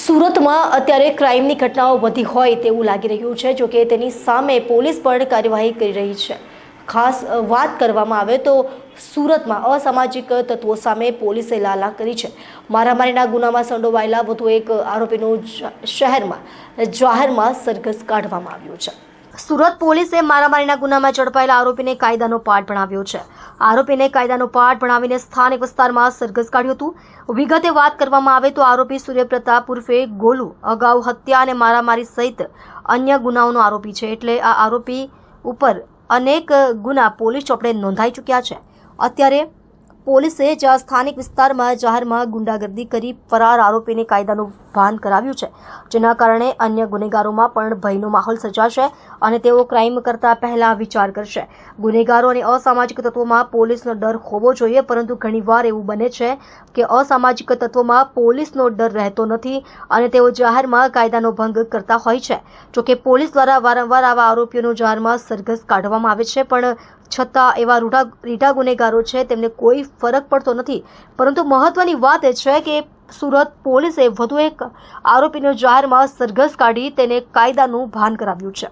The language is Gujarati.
સુરતમાં અત્યારે ક્રાઇમની ઘટનાઓ વધી હોય તેવું લાગી રહ્યું છે જોકે તેની સામે પોલીસ પણ કાર્યવાહી કરી રહી છે. ખાસ વાત કરવામાં આવે તો સુરતમાં અસામાજિક તત્વો સામે પોલીસે લાલા કરી છે. મારામારીના ગુનામાં સંડોવાયેલા વધુ એક આરોપીનું શહેરમાં, જાહેરમાં સરઘસ કાઢવામાં આવ્યું છે. સુરત પોલીસે મારામારીના ગુનામાં ઝડપાયેલા આરોપીને કાયદાનો પાઠ ભણાવ્યો છે. આરોપીને કાયદાનો પાઠ ભણાવીને સ્થાનિક વિસ્તારમાં સરઘસ કાઢ્યું હતું. વિગતે વાત કરવામાં આવે તો આરોપી સૂર્યપ્રતાપ ઉર્ફે ગોલુ, અગાઉ હત્યા અને મારામારી સહિત અન્ય ગુનાઓનો આરોપી છે. એટલે આ આરોપી ઉપર અનેક ગુના પોલીસ ચોપડે નોંધાઈ ચૂક્યા છે. અત્યારે પોલીસે જ્યાં સ્થાનિક વિસ્તારમાં જાહેરમાં ગુંડાગર્દી કરી ફરાર આરોપીને કાયદાનું ભાન કરાવ્યું છે, જેના કારણે અન્ય ગુનેગારોમાં પણ ભયનો માહોલ સર્જાશે અને તેઓ ક્રાઇમ કરતા પહેલા વિચાર કરશે. ગુનેગારો અને અસામાજિક તત્વોમાં પોલીસનો ડર હોવો જોઈએ, પરંતુ ઘણીવાર એવું બને છે કે અસામાજિક તત્વોમાં પોલીસનો ડર રહેતો નથી અને તેઓ જાહેરમાં કાયદાનો ભંગ કરતા હોય છે. જોકે પોલીસ દ્વારા વારંવાર આવા આરોપીઓનું જાહેરમાં સરઘસ કાઢવામાં આવે છે, પણ છતાં એવા રૂઢા રીઢા ગુનેગારો છે, તેમને કોઈ ફરક પડતો નથી. પરંતુ મહત્વની વાત એ છે કે સુરત પોલીસે વધુ એક આરોપીનો જાહેરમાં સરઘસ કાઢી તેને કાયદાનું ભાન કરાવ્યું છે.